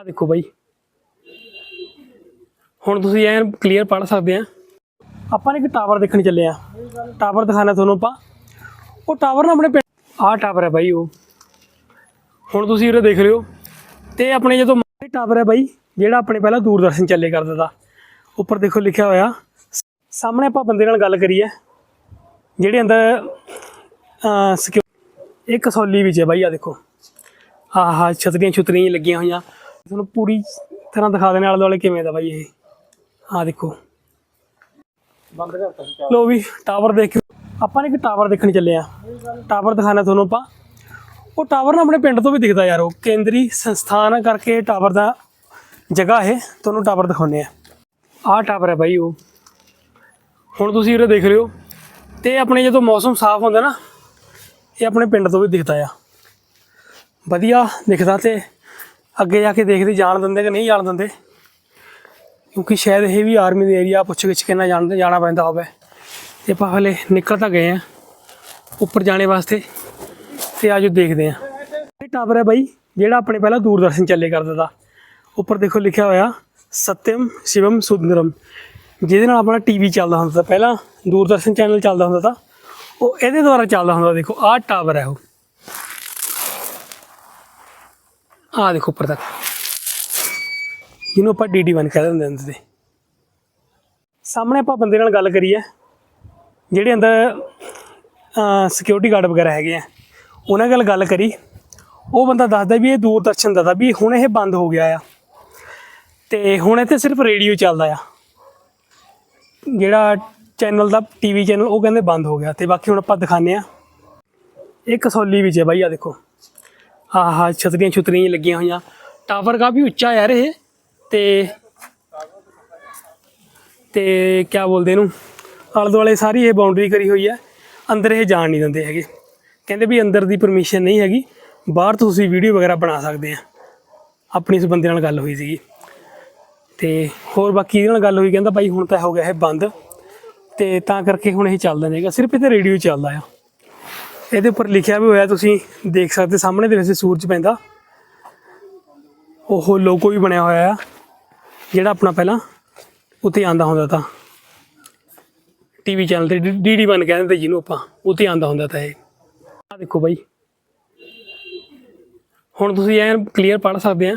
ਆ ਦੇਖੋ ਬਾਈ। ਹੁਣ ਤੁਸੀਂ ਐਨ ਕਲੀਅਰ ਪੜ ਸਕਦੇ ਆ। ਆਪਾਂ ਨੇ ਇੱਕ ਟਾਵਰ ਦੇਖਣ ਚੱਲੇ ਆ। ਟਾਵਰ ਦਿਖਾਣਾ ਤੁਹਾਨੂੰ ਆਪਾਂ। ਉਹ ਟਾਵਰ ਨਾ ਆਪਣੇ ਪਿੰਡ ਟਾਵਰ ਹੈ ਬਾਈ ਉਹ। ਹੁਣ ਤੁਸੀਂ ਉਰੇ ਦੇਖ ਲਿਓ। ਤੇ ਆਪਣੇ ਜਦੋਂ ਇਹ ਟਾਵਰ ਹੈ ਬਾਈ, ਜਿਹੜਾ ਆਪਣੇ ਪਹਿਲਾਂ ਦੂਰਦਰਸ਼ਨ ਚੱਲੇ ਕਰਦਾ ਤਾ। ਉੱਪਰ ਦੇਖੋ ਲਿਖਿਆ ਹੋਇਆ। ਸਾਹਮਣੇ ਆਪਾਂ ਬੰਦੇ ਨਾਲ ਗੱਲ ਕਰੀਏ। ਜਿਹੜੇ ਅੰਦਰ, ਅਹ ਇਹ ਕਸੌਲੀ ਵਿੱਚ ਹੈ ਬਾਈ ਆ ਦੇਖੋ। ਆਹ ਛਤਰੀਆਂ ਛੁਤਰੀਆਂ ਲੱਗੀਆਂ ਹੋਈਆਂ। ਤੁਹਾਨੂੰ ਪੂਰੀ ਤਰ੍ਹਾਂ ਦਿਖਾ ਦੇਣੇ ਆਲੇ ਦੁਆਲੇ ਕਿਵੇਂ ਦਾ ਬਾਈ ਇਹ। ਆਹ ਦੇਖੋ। ਬੰਦ ਕਰਤਾ ਸੀ ਲੋ ਵੀ ਟਾਵਰ ਦੇਖਿਓ। ਆਪਾਂ ਨੇ ਇੱਕ ਟਾਵਰ ਦੇਖਣ ਚੱਲੇ ਆ ਟਾਵਰ ਦਿਖਾਣਾ ਤੁਹਾਨੂੰ ਆਪਾਂ। ਉਹ ਟਾਵਰ ਨਾ ਆਪਣੇ ਪਿੰਡ ਤੋਂ ਵੀ ਦਿਖਦਾ ਯਾਰ ਉਹ। ਕੇਂਦਰੀ ਸੰਸਥਾਨ ਕਰਕੇ ਟਾਵਰ ਦਾ ਜਗ੍ਹਾ ਹੈ ਤੁਹਾਨੂੰ ਟਾਵਰ ਦਿਖਾਉਂਦੇ ਆ ਆਹ ਟਾਵਰ ਹੈ ਬਾਈ ਉਹ। ਹੁਣ ਤੁਸੀਂ ਉਰੇ ਦੇਖ ਲਿਓ। ਤੇ ਆਪਣੇ ਜਦੋਂ ਮੌਸਮ ਸਾਫ਼ ਹੁੰਦਾ ਨਾ ਇਹ ਆਪਣੇ ਪਿੰਡ ਤੋਂ ਵੀ ਦਿਖਦਾ ਆ। ਵਧੀਆ ਦਿਖਦਾ ਤੇ ਅੱਗੇ ਜਾ ਕੇ ਦੇਖਦੇ, ਜਾਣ ਦਿੰਦੇ ਕਿ ਨਹੀਂ ਜਾਣ ਦਿੰਦੇ? ਕਿਉਂਕਿ ਸ਼ਾਇਦ ਇਹ ਵੀ ਆਰਮੀ ਦੇ ਏਰੀਆ ਪੁੱਛ ਗਿੱਛ ਕੇ ਨਾ ਜਾਣ, ਜਾਣਾ ਪੈਂਦਾ ਹੋਵੇ। ਤੇ ਆਪਾਂ ਹਲੇ ਨਿਕਲ ਤਾਂ ਗਏ ਆ, ਉੱਪਰ ਜਾਣੇ ਵਾਸਤੇ, ਤੇ ਆਜੋ ਦੇਖਦੇ ਆ। ਇਹ ਟਾਵਰ ਹੈ ਬਾਈ, ਜਿਹੜਾ ਆਪਣੇ ਪਹਿਲਾਂ ਦੂਰਦਰਸ਼ਨ ਚੱਲੇ ਕਰਦਾ ਤਾ। ਉੱਪਰ ਦੇਖੋ ਲਿਖਿਆ ਹੋਇਆ, ਸਤਿਅਮ ਸ਼ਿਵਮ ਸੁੰਦਰਮ। ਜਿਹਦੇ ਨਾਲ ਆਪਣਾ ਟੀਵੀ ਚੱਲਦਾ ਹੁੰਦਾ ਤਾ। ਪਹਿਲਾਂ ਦੂਰਦਰਸ਼ਨ ਚੈਨਲ ਚੱਲਦਾ ਹੁੰਦਾ ਤਾ। ਉਹ ਇਹਦੇ ਦੁਆਰਾ ਚੱਲਦਾ ਹੁੰਦਾ ਦੇਖੋ, ਆਹ ਟਾਵਰ ਹੈ ਉਹ। ਆਹ ਦੇਖੋ ਉੱਪਰ ਤੱਕ। ਜਿਹਨੂੰ ਆਪਾਂ DD1 ਕਹਿ ਦਿੰਦੇ ਹੁੰਦੇ ਸੀ ਸਾਹਮਣੇ ਆਪਾਂ ਬੰਦੇ ਨਾਲ ਗੱਲ ਕਰੀਏ, ਜਿਹੜੇ ਅੰਦਰ ਸਿਕਿਉਰਿਟੀ ਗਾਰਡ ਵਗੈਰਾ ਹੈਗੇ ਆ, ਉਹਨਾਂ ਨਾਲ ਗੱਲ ਕਰੀ। ਉਹ ਬੰਦਾ ਦੱਸਦਾ ਵੀ ਇਹ ਦੂਰਦਰਸ਼ਨ ਦਾ ਤਾਂ ਵੀ ਹੁਣ ਇਹ ਬੰਦ ਹੋ ਗਿਆ ਆ। ਤੇ ਹੁਣ ਇੱਥੇ ਸਿਰਫ ਰੇਡੀਓ ਚੱਲਦਾ ਆ। ਜਿਹੜਾ ਚੈਨਲ ਦਾ ਟੀਵੀ ਚੈਨਲ, ਉਹ ਕਹਿੰਦੇ ਬੰਦ ਹੋ ਗਿਆ। ਤੇ ਬਾਕੀ ਹੁਣ ਆਪਾਂ ਦਿਖਾਉਂਦੇ ਆ ਇਹ ਕਸੌਲੀ ਵਿੱਚ ਹੈ ਬਾਈ ਆ ਦੇਖੋ। ਆਹ ਆਹ ਛਤਰੀਆਂ ਛੁਤਰੀਆਂ ਲੱਗੀਆਂ ਹੋਈਆਂ। ਟਾਵਰ ਕਾਫੀ ਉੱਚਾ ਯਾਰ ਇਹ। ਤੇ ਤੇ ਕੀ ਬੋਲਦੇ ਇਹਨੂੰ? ਆਲੇ ਦੁਆਲੇ ਸਾਰੀ ਇਹ ਬਾਉਂਡਰੀ ਕਰੀ ਹੋਈ ਹੈ। ਅੰਦਰ ਇਹ ਜਾਣ ਨਹੀਂ ਦਿੰਦੇ ਹੈਗੇ। ਕਹਿੰਦੇ ਵੀ ਅੰਦਰ ਦੀ ਪਰਮਿਸ਼ਨ ਨਹੀਂ ਹੈਗੀ। ਬਾਹਰ ਤੁਸੀਂ ਵੀਡੀਓ ਵਗੈਰਾ ਬਣਾ ਸਕਦੇ ਆ। ਆਪਣੀ ਇਸ ਬੰਦੇ ਨਾਲ ਗੱਲ ਹੋਈ ਸੀਗੀ। ਤੇ ਹੋਰ ਬਾਕੀ ਇਹਦੇ ਨਾਲ ਗੱਲ ਹੋਈ, ਕਹਿੰਦਾ ਬਾਈ ਹੁਣ ਤਾਂ ਹੋ ਗਿਆ ਇਹ ਬੰਦ। ਤੇ ਤਾਂ ਕਰਕੇ ਹੁਣ ਇਹ ਚੱਲਦਾ ਨਹੀਂਗਾ ਸਿਰਫ ਇਹ ਇੱਥੇ ਰੇਡੀਓ ਚੱਲਦਾ ਆ। ਇਹਦੇ ਉੱਪਰ ਲਿਖਿਆ ਵੀ ਹੋਇਆ ਤੁਸੀਂ ਦੇਖ ਸਕਦੇ, ਸਾਹਮਣੇ ਦੇ ਵਿੱਚ ਸੂਰਜ ਪੈਂਦਾ। ਉਹ ਲੋਗੋ ਵੀ ਬਣਿਆ ਹੋਇਆ ਆ, ਜਿਹੜਾ ਆਪਣਾ ਪਹਿਲਾਂ ਉੱਤੇ ਆਂਦਾ ਹੁੰਦਾ ਤਾਂ। ਟੀਵੀ ਚੈਨਲ ਤੇ ਡੀਡੀ1 ਕਹਿੰਦੇ ਤੇ ਜਿਹਨੂੰ ਆਪਾਂ, ਉੱਤੇ ਆਂਦਾ ਹੁੰਦਾ ਤਾਂ ਇਹ। ਆ ਦੇਖੋ ਬਾਈ। ਹੁਣ ਤੁਸੀਂ ਐਨ ਕਲੀਅਰ ਪੜ ਸਕਦੇ ਆ।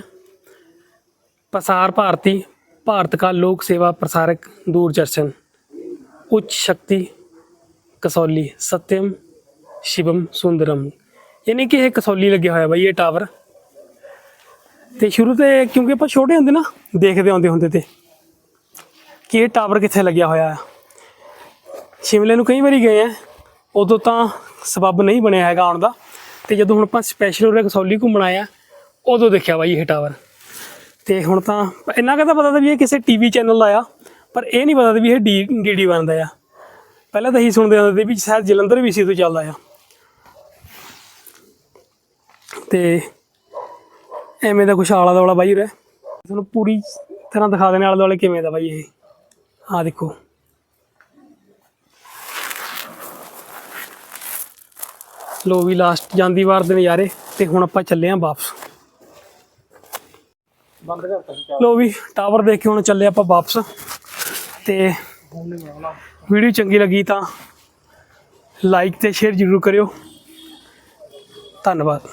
ਪ੍ਰਸਾਰ ਭਾਰਤੀ, ਭਾਰਤ ਕਾ ਲੋਕ ਸੇਵਾ ਪ੍ਰਸਾਰਕ, ਦੂਰਦਰਸ਼ਨ, ਉੱਚ ਸ਼ਕਤੀ, ਕਸੌਲੀ, ਸਤਿਅਮ ਸ਼ਿਵਮ ਸੁੰਦਰਮ। ਯਾਨੀ ਕਿ ਇਹ ਕਸੌਲੀ ਲੱਗਿਆ ਹੋਇਆ ਬਾਈ ਇਹ ਟਾਵਰ। ਤੇ ਸ਼ੁਰੂ ਤੇ ਕਿਉਂਕਿ ਆਪਾਂ ਛੋਟੇ ਹੁੰਦੇ ਨਾ, ਦੇਖਦੇ ਆਉਂਦੇ ਹੁੰਦੇ ਤੇ ਕਿ ਇਹ ਟਾਵਰ ਕਿੱਥੇ ਲੱਗਿਆ ਹੋਇਆ ਹੈ ਸ਼ਿਮਲੇ ਨੂੰ ਕਈ ਵਾਰੀ ਗਏ ਆ, ਉਦੋਂ ਤਾਂ ਸਬੱਬ ਨਹੀਂ ਬਣਿਆ ਹੈਗਾ ਆਉਣ ਦਾ। ਤੇ ਜਦੋਂ ਹੁਣ ਆਪਾਂ ਸਪੈਸ਼ਲ ਉਰੇ ਕਸੌਲੀ ਘੁੰਮਣ ਆਇਆ ਉਦੋਂ ਦੇਖਿਆ ਬਾਈ ਇਹ ਟਾਵਰ। ਤੇ ਹੁਣ ਤਾਂ ਇੰਨਾ ਕੁ ਤਾਂ ਪਤਾ ਤਾਂ ਵੀ ਇਹ ਕਿਸੇ ਟੀਵੀ ਚੈਨਲ ਦਾ ਆ, ਪਰ ਇਹ ਨਹੀਂ ਪਤਾ ਤਾਂ ਵੀ ਇਹ ਡੀ ਡੀਡੀ ਬਣਦਾ ਆ। ਪਹਿਲਾਂ ਤਾਂ ਇਹੀ ਸੁਣਦੇ ਹੁੰਦੇ ਸੀ ਵੀ ਸ਼ਾਇਦ ਜਲੰਧਰ ਵੀ ਸੀ ਤੋਂ ਚੱਲਦਾ ਆ। ਤੇ ਐਵੇਂ ਦਾ ਕੁਛ ਆਲਾ ਦੁਆਲਾ ਬਾਈ ਉਰੇ। ਤੁਹਾਨੂੰ ਪੂਰੀ ਤਰ੍ਹਾਂ ਦਿਖਾ ਦੇਣੇ ਆਲੇ ਦੁਆਲੇ ਕਿਵੇਂ ਦਾ ਬਾਈ ਇਹ। ਆਹ ਦੇਖੋ। ਲੋ ਵੀ ਲਾਸਟ ਜਾਂਦੀ ਵਾਰ ਦੇ ਨਜ਼ਾਰੇ ਤੇ ਹੁਣ ਆਪਾਂ ਚੱਲੇ ਆਂ ਵਾਪਸ। ਬੰਦ ਕਰਤਾ ਸੀ ਲੋ ਵੀ ਟਾਵਰ ਦੇਖ ਕੇ ਹੁਣ ਚੱਲੇ ਆਪਾਂ ਵਾਪਸ। ਤੇ ਵੀਡੀਓ ਚੰਗੀ ਲੱਗੀ ਤਾਂ ਲਾਈਕ ਤੇ ਸ਼ੇਅਰ ਜ਼ਰੂਰ ਕਰਿਓ। ਧੰਨਵਾਦ।